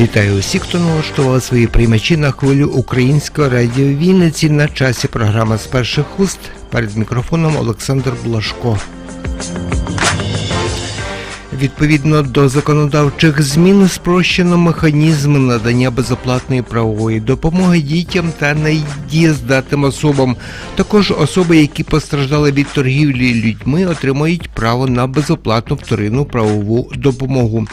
Вітаю усіх, хто налаштував свої приймачі на хвилю українського радіо Вінниці на часі програма з перших уст. Перед мікрофоном Олександр Блашко. Відповідно до законодавчих змін спрощено механізм надання безоплатної правової допомоги дітям та недієздатним особам. Також особи, які постраждали від торгівлі людьми, отримають право на безоплатну вторинну правову допомогу.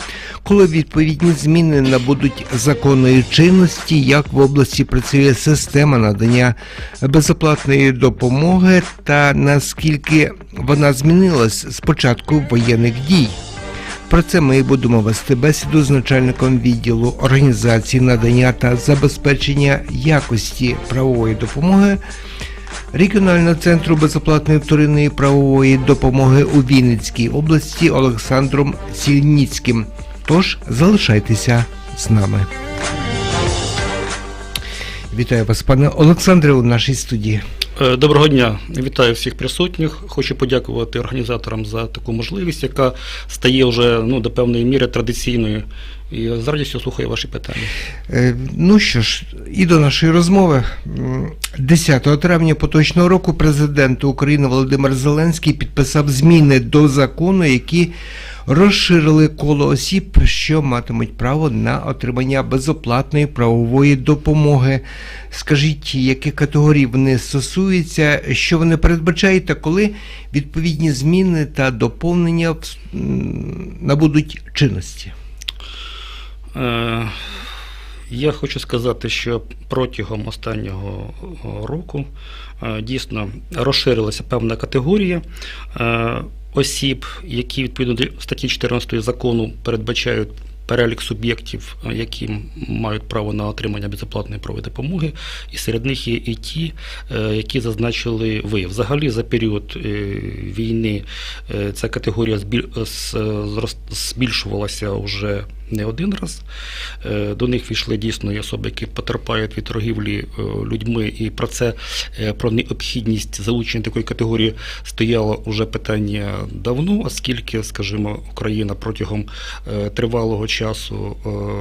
Коли відповідні зміни набудуть законної чинності, як в області працює система надання безоплатної допомоги та наскільки вона змінилась з початку воєнних дій. Про це ми будемо вести бесіду з начальником відділу організації надання та забезпечення якості правової допомоги регіонального центру безоплатної вторинної правової допомоги у Вінницькій області Олександром Сільніцьким. Тож залишайтеся з нами. Вітаю вас, пане Олександре, у нашій студії. Е, Доброго дня, вітаю всіх присутніх. Хочу подякувати організаторам за таку можливість, яка стає вже ну, до певної міри традиційною. І з радістю слухаю ваші питання. Е, Ну що ж, і до нашої розмови. 10 травня поточного року президент України Володимир Зеленський підписав зміни до закону, які розширили коло осіб, що матимуть право на отримання безоплатної правової допомоги. Скажіть, які категорії вони стосуються, що вони передбачають, та коли відповідні зміни та доповнення набудуть чинності? Е, Я хочу сказати, що протягом останнього року е, дійсно розширилася певна категорія е, осіб, які відповідно до статті 14 закону передбачають перелік суб'єктів, е, які мають право на отримання безоплатної правової допомоги, і серед них є і ті, е, які зазначили ви. Взагалі за період е, війни ця категорія збільшувалася вже не один раз. Е, До них війшли дійсно і особи, які потерпають від торгівлі е, людьми, і про це е, про необхідність залучення такої категорії стояло уже питання давно, оскільки, скажімо, Україна протягом тривалого часу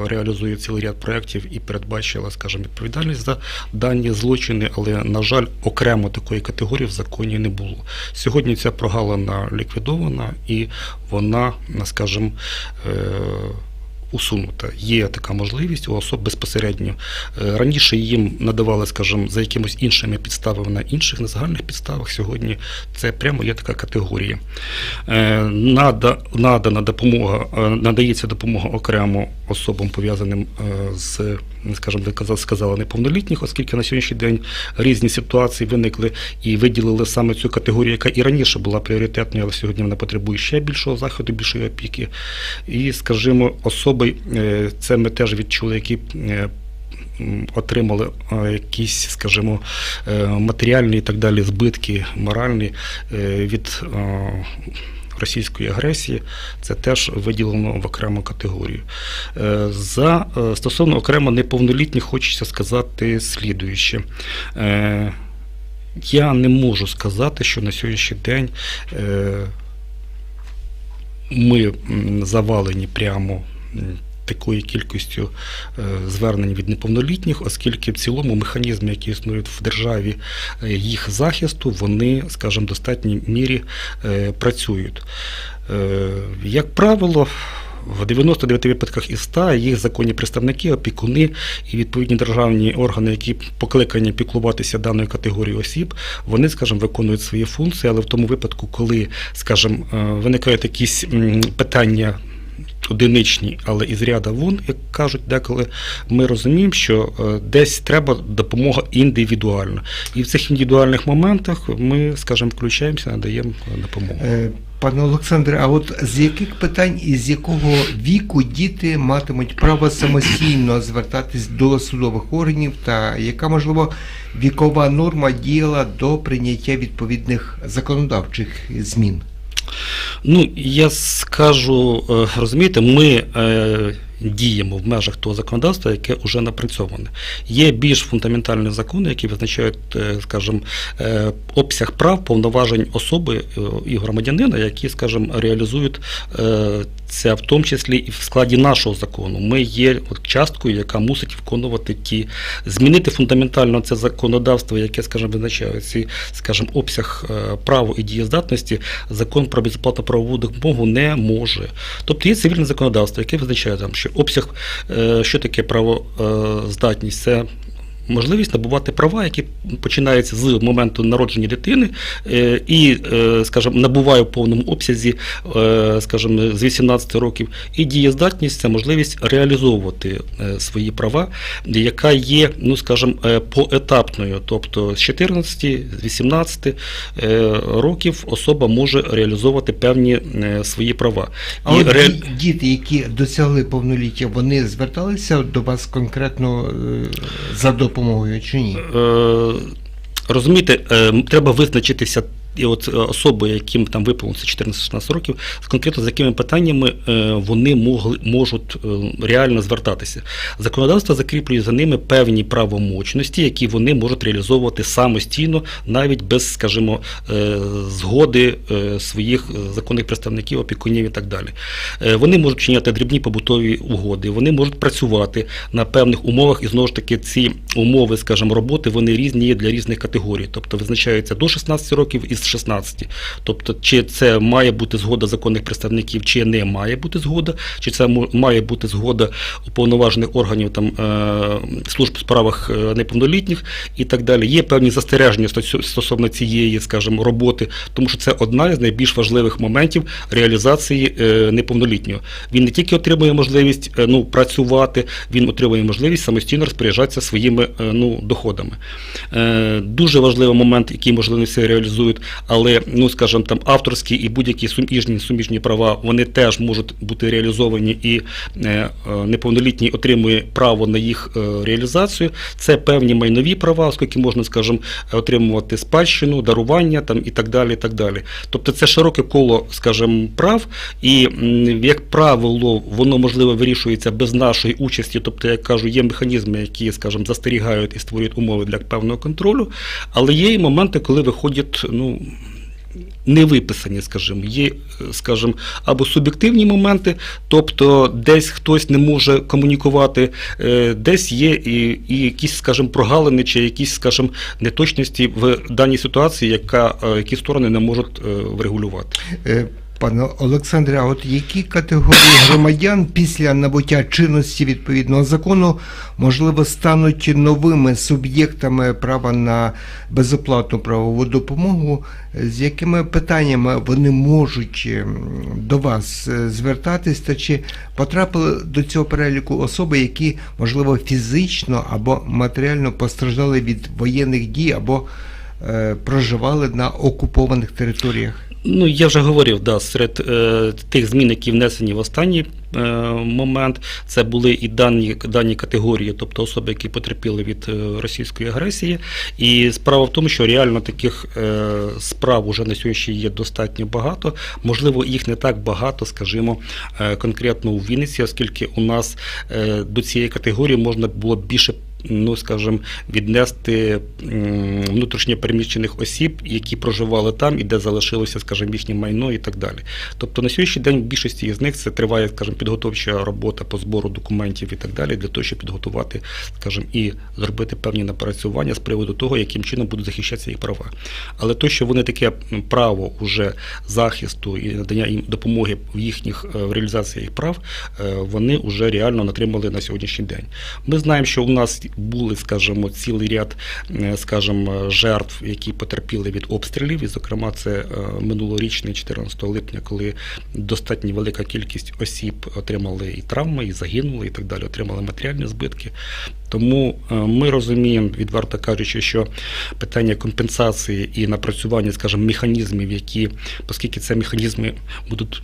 реалізує цілий ряд проєктів і передбачила, скажімо, відповідальність за дані злочини, але на жаль, окремо такої категорії в законі не було. Сьогодні ця прогалина ліквідована і вона, скажімо, усунута. Є така можливість у особ безпосередньо. Е, Раніше їм надавали, скажімо, за якимось іншими підставами на інших на загальних підставах. Сьогодні це прямо є така категорія. Е, надана допомога, е, надається допомога окремо особам пов'язаним з, скажімо, ви казали- сказали, неповнолітніх, оскільки на сьогоднішній день різні ситуації виникли і виділили саме цю категорію, яка і раніше була пріоритетною, але сьогодні вона потребує ще більшого заходу, більшої опіки. І, скажімо, особи, е, це ми теж відчули, які е, отримали е, якісь, скажімо, матеріальні і так далі збитки, моральні від російської агресії, це теж виділено в окрему категорію. Е, За е, стосовно окремо неповнолітніх, хочеться сказати слідуюче. Е, Я не можу сказати, що на сьогоднішній день ми завалені прямо такою кількістю е, звернень від неповнолітніх, оскільки в цілому механізми, які існують в державі е, їх захисту, вони, скажімо, в достатній мірі е, працюють. Як правило, в 99 випадках із 100 їх законні представники, опікуни і відповідні державні органи, які покликані піклуватися даною категорією осіб, вони, скажімо, виконують свої функції, але в тому випадку, коли, скажімо, виникають якісь питання. Одиничні, але із ряда вон, як кажуть деколи, ми розуміємо, що е, десь треба допомога індивідуальна. І в цих індивідуальних моментах ми, скажімо, включаємося, надаємо допомогу. Е, Пане Олександре, а от з яких питань і з якого віку діти матимуть право самостійно звертатись до судових органів, та яка можливо вікова норма діяла до прийняття відповідних законодавчих змін? Ну, я скажу, е, розумієте, ми, е, діємо в межах того законодавства, яке вже напрацьоване. Є більш фундаментальні закони, які визначають, е, скажімо, е, обсяг прав, повноважень особи е, і громадянина, які, скажімо, реалізують це в тому числі і в складі нашого закону. Ми є часткою, яка мусить виконувати ті, змінити фундаментально це законодавство, яке, скажімо, визначає ці, скажімо, обсяг права і дієздатності, закон про безоплатну правову допомогу не може. Тобто є цивільне законодавство, яке визначає там, що обсяг, е, що таке правоздатність, це можливість набувати права, які починаються з моменту народження дитини е, і, е, скажімо, набуває в повному обсязі, е, скажімо, з 18 років. І дієздатність це можливість реалізовувати свої права, яка є, ну скажімо, поетапною. Тобто з 14, з 18 е, років особа може реалізовувати певні свої права. А І от ре- діти, які досягли повноліття, вони зверталися до вас конкретно за допомогою чи ні? Е, розумієте, е, треба визначитися. І от е, особи, яким там виповнилося 14-16 років, конкретно з якими питаннями е, вони могли можуть е, реально звертатися. Законодавство закріплює за ними певні правомочності, які вони можуть реалізовувати самостійно, навіть без, скажімо, згоди своїх законних представників, опікунів і так далі. Вони можуть чиняти дрібні побутові угоди, вони можуть працювати на певних умовах, і знову ж таки ці умови, скажімо, роботи, вони різні для різних категорій. Тобто визначаються до 16 років і з 16. Тобто, чи це має бути згода законних представників, чи не має бути згода, чи це має бути згода уповноважених органів там е, служб в справах е, неповнолітніх і так далі. Є певні застереження стосовно цієї, скажімо, роботи, тому що це одна із найбільш важливих моментів реалізації е, неповнолітнього. Він не тільки отримує можливість ну, працювати, він отримує можливість самостійно розпоряджатися своїми ну, доходами. Дуже важливий момент, який можливо не всі реалізують, але ну скажімо, там авторські і будь-які суміжні суміжні права вони теж можуть бути реалізовані, і е, е, неповнолітній отримує право на їх е, реалізацію. Це певні майнові права, оскільки можна, скажімо, отримувати спадщину, дарування там і так далі. І так далі. Тобто це широке коло, скажімо, прав, і як правило, воно можливо вирішується без нашої участі. Тобто, як кажу, є механізми, які, скажімо, застерігають і створюють умови для певного контролю, але є і моменти, коли виходять, ну. Не виписані, скажімо, є, е, скажімо, або суб'єктивні моменти, тобто десь хтось не може комунікувати, е, десь є і, і якісь, скажімо, прогалини чи якісь, скажімо, неточності в даній ситуації, яка, е, які сторони не можуть врегулювати. Пане Олександре, а от які категорії громадян після набуття чинності відповідного закону можливо стануть новими суб'єктами права на безоплатну правову допомогу? З якими питаннями вони можуть ем, до вас е, звертатись, та чи потрапили до цього переліку особи, які можливо фізично або матеріально постраждали від воєнних дій або е, проживали на окупованих територіях? Ну, я вже говорив, да, серед е, тих змін, які внесені в останній е, момент, це були і дані, дані категорії, тобто особи, які потерпіли від е, російської агресії. І справа в тому, що реально таких е, справ уже на сьогодні є достатньо багато. Можливо, їх не так багато, скажімо, е, конкретно у Вінниці, оскільки у нас е, до цієї категорії можна було більше ну, скажімо, віднести внутрішньо переміщених осіб, які проживали там і де залишилося, скажімо, їхнє майно і так далі. Тобто на сьогоднішній день в більшості з них це триває, скажімо, підготовча робота по збору документів і так далі, для того, щоб підготувати, скажімо, і зробити певні напрацювання з приводу того, яким чином будуть захищатися їх права. Але то, що вони таке право уже захисту і надання їм допомоги в їхніх е, в реалізації їх прав, е, вони вже реально отримали на сьогоднішній день. Ми знаємо, що у нас були, скажімо, цілий ряд, е, скажімо, жертв, які потерпіли від обстрілів, і, зокрема, це е, минулорічний 14 липня, коли достатньо велика кількість осіб отримали і травми, і загинули, і так далі, отримали матеріальні збитки. Тому е, ми розуміємо, відверто кажучи, що питання компенсації і напрацювання, скажімо, механізмів, які, оскільки це механізми будуть,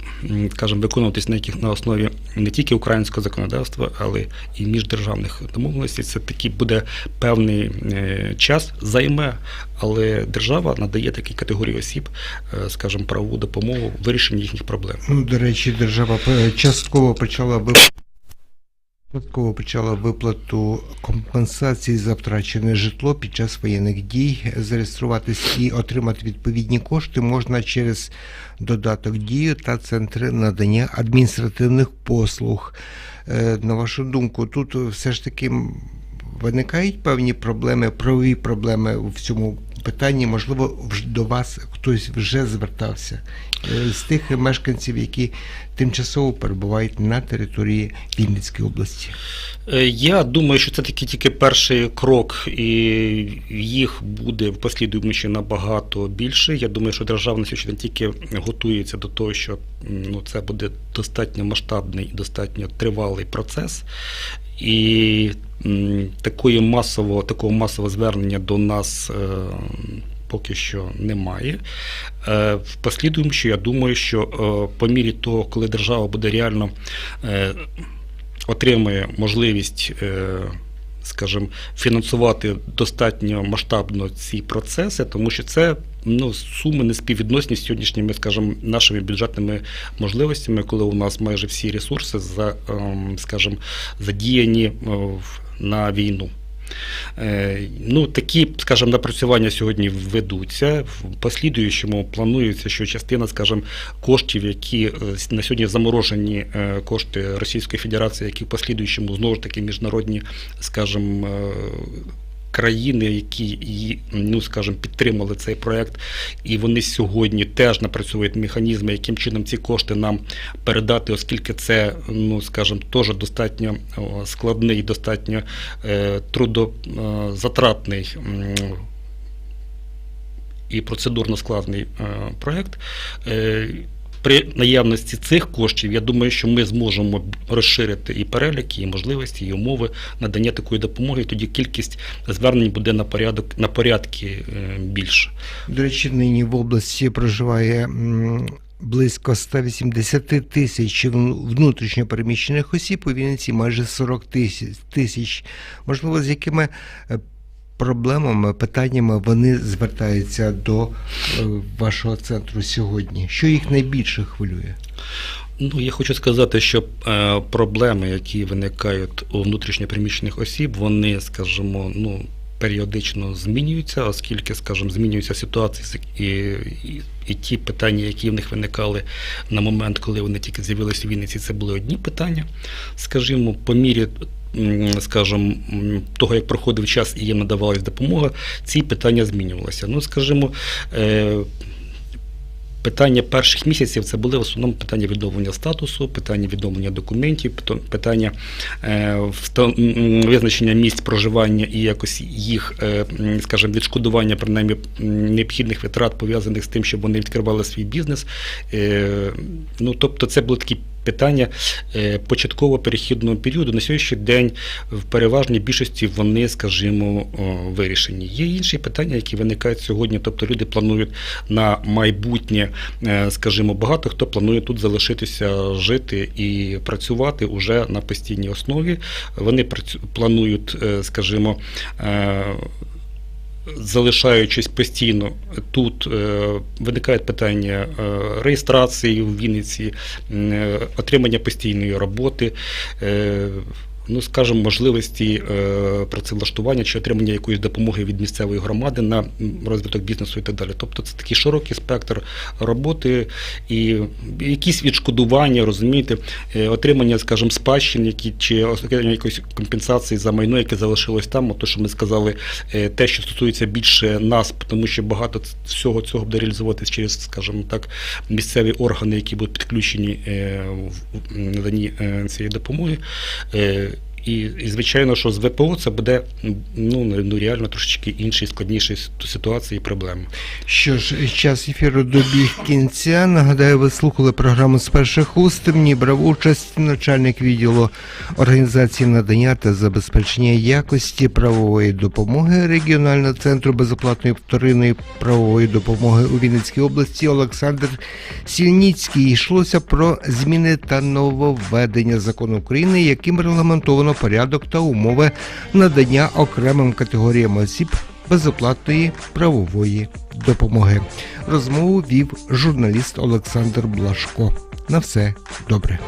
скажімо, виконуватись на яких на основі не тільки українського законодавства, але і міждержавних домовленостей, це такий буде певний е, час займе, але держава надає такій категорії осіб, е, скажімо, правову допомогу в вирішенні їхніх проблем. Ну, до речі, держава частково почала ви Частково почала виплату компенсації за втрачене житло під час воєнних дій. Зареєструватись і отримати відповідні кошти можна через додаток дію та центри надання адміністративних послуг. Е, На вашу думку, тут все ж таки виникають певні проблеми, правові проблеми в цьому питанні. Можливо, до вас хтось вже звертався е, з тих мешканців, які тимчасово перебувають на території Вінницької області. Е, Я думаю, що це таки тільки перший крок, і їх буде в послідуючому ще набагато більше. Я думаю, що держава на сьогодні тільки готується до того, що ну, це буде достатньо масштабний і достатньо тривалий процес. І такої масового, такого масового звернення до нас. е, Поки що немає. Е, В послідуючому, я думаю, що е, по мірі того, коли держава буде реально е, отримує можливість, е, скажімо, фінансувати достатньо масштабно ці процеси, тому що це ну, суми не співвідносні з сьогоднішніми, скажімо, нашими бюджетними можливостями, коли у нас майже всі ресурси за, ем, скажімо, задіяні е, на війну. Е, Ну, такі, скажімо, напрацювання сьогодні ведуться. В послідуючому планується, що частина, скажімо, коштів, які е, на сьогодні заморожені кошти Російської Федерації, які в послідуючому знову ж таки міжнародні, скажімо, країни, які ну скажімо, підтримали цей проект, і вони сьогодні теж напрацьовують механізми, яким чином ці кошти нам передати, оскільки це, ну скажімо, теж достатньо складний, достатньо е, трудозатратний і процедурно складний е, проект. Е, При наявності цих коштів, я думаю, що ми зможемо розширити і перелік, і можливості, і умови надання такої допомоги. І тоді кількість звернень буде на порядок на порядки е, більше. До речі, нині в області проживає близько 180 тисяч вну- внутрішньо переміщених осіб, у Вінниці майже 40 тисяч- тисяч. Можливо, з якими е, проблемами, питаннями вони звертаються до е, вашого центру сьогодні? Що їх найбільше хвилює? Ну, я хочу сказати, що е, проблеми, які виникають у внутрішньопереміщених осіб, вони, скажімо, ну. Періодично змінюються, оскільки, скажімо, змінюються ситуації і, і, і ті питання, які в них виникали на момент, коли вони тільки з'явилися в Вінниці, це були одні питання. Скажімо, по мірі, скажімо, того, як проходив час і їм надавалась допомога, ці питання змінювалися. Ну, скажімо, е, Питання перших місяців це були в основному питання відновлення статусу, питання відновлення документів, питання е, визначення місць проживання і якось їх, е, скажімо, відшкодування принаймні необхідних витрат пов'язаних з тим, щоб вони відкривали свій бізнес. Ну тобто, це були такі. Питання е, початково перехідного періоду на сьогоднішній день в переважній більшості вони, скажімо, вирішені. Є інші питання, які виникають сьогодні. Тобто люди планують на майбутнє, е, скажімо, багато хто планує тут залишитися жити і працювати уже на постійній основі. Вони працю- планують, е, скажімо, залишаючись постійно тут, е, виникають питання е, реєстрації в Вінниці, е, отримання постійної роботи. Ну, скажімо, можливості е, працевлаштування чи отримання якоїсь допомоги від місцевої громади на розвиток бізнесу і так далі. Тобто це такий широкий спектр роботи і якісь відшкодування, розумієте, е, отримання, скажімо, спадщин, які чи якоїсь компенсації за майно, яке залишилось там. От то, що ми сказали, е, те, що стосується більше нас, тому що багато всього цього буде реалізовуватись через, скажімо так, місцеві органи, які будуть підключені в наданні цієї допомоги. І, і звичайно, що з ВПО це буде ну, ну реально трошечки інший, складніший ситуації і проблеми. Що ж, час ефіру добіг кінця. Нагадаю, ви слухали програму з перших уст. Ній брав участь начальник відділу організації надання та забезпечення якості правової допомоги регіонального центру безоплатної вторинної правової допомоги у Вінницькій області Олександр Сільніцький. Йшлося про зміни та нововведення закону України, яким регламентовано порядок та умови надання окремим категоріям осіб безоплатної правової допомоги. Розмову вів журналіст Олександр Блашко. На все добре.